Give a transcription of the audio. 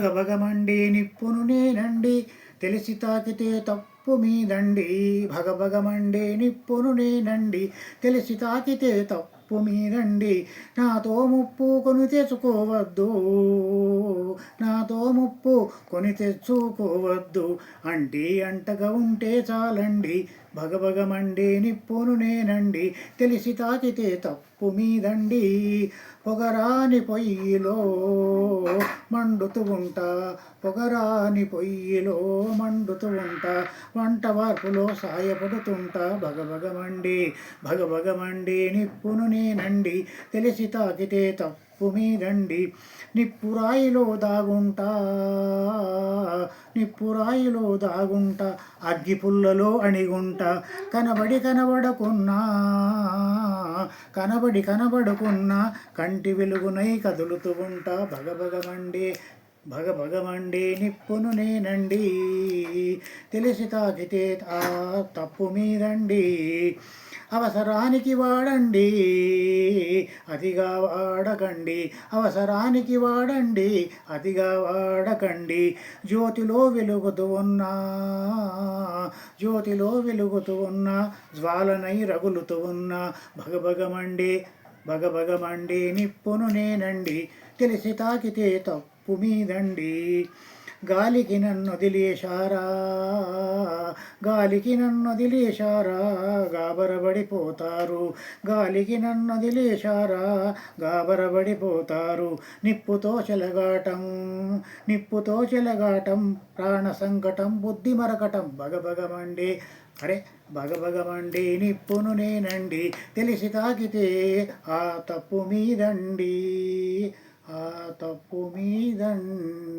భగభగమండి నిప్పును నేనండి తెలిసి తాకితే తప్పు మీదండి. భగభగమండి నిప్పును నేనండి తెలిసి తాకితే తప్పు మీదండి. నాతో ముప్పు కొని తెచ్చుకోవద్దు నాతో ముప్పు కొని తెచ్చుకోవద్దు. అంటే అంటగా ఉంటే చాలండి భగభగమండే నిప్పును నేనండి. తెలిసి తాకితే తప్పు మీదండి. పొగరాని పొయ్యిలో మండుతూ ఉంటా. పొగరాని పొయ్యిలో మండుతూ ఉంటా. వంట వార్పులో సాయపడుతుంటా. భగభగమండి. భగభగమండి నిప్పును నేనండి. తెలిసి తాకితే తప్పు మీదండి నిప్పురాయిలో దాగుంటా నిప్పురాయిలో దాగుంటా అగ్గి పుల్లలో అణిగుంటా. కనబడి కనబడకున్నా కనబడి కనబడకున్నా కంటి వెలుగునై కదులుతూ ఉంటా. భగభగమండి భగభగమండి నిప్పును నేనండి. తెలిసి తాకితే ఆ తప్పు మీదండి అవసరానికి వాడండి అతిగా వాడకండి. అవసరానికి వాడండి అతిగా వాడకండి. జ్యోతిలో వెలుగుతూ ఉన్నా జ్యోతిలో వెలుగుతూ ఉన్నా జ్వాలనై రగులుతూ ఉన్న భగభగమండి భగభగమండి నిప్పును నేనండి. తెలిసి తాకితే తప్పు మీదండి. గాలికి నన్ను వదిలేశారా? గాలికి నన్ను వదిలేశారా? గాబరబడిపోతారు. గాలికి నన్ను వదిలేశారా? గాబరబడిపోతారు. నిప్పుతో చెలగాటం నిప్పుతో చెలగాటం ప్రాణ సంకటం బుద్ధి మరకటం. భగభగమండి. అరే భగభగమండి నిప్పును నేనండి. తెలిసి తాకితే ఆ తప్పు మీదండి. ఆ తప్పు మీదండి.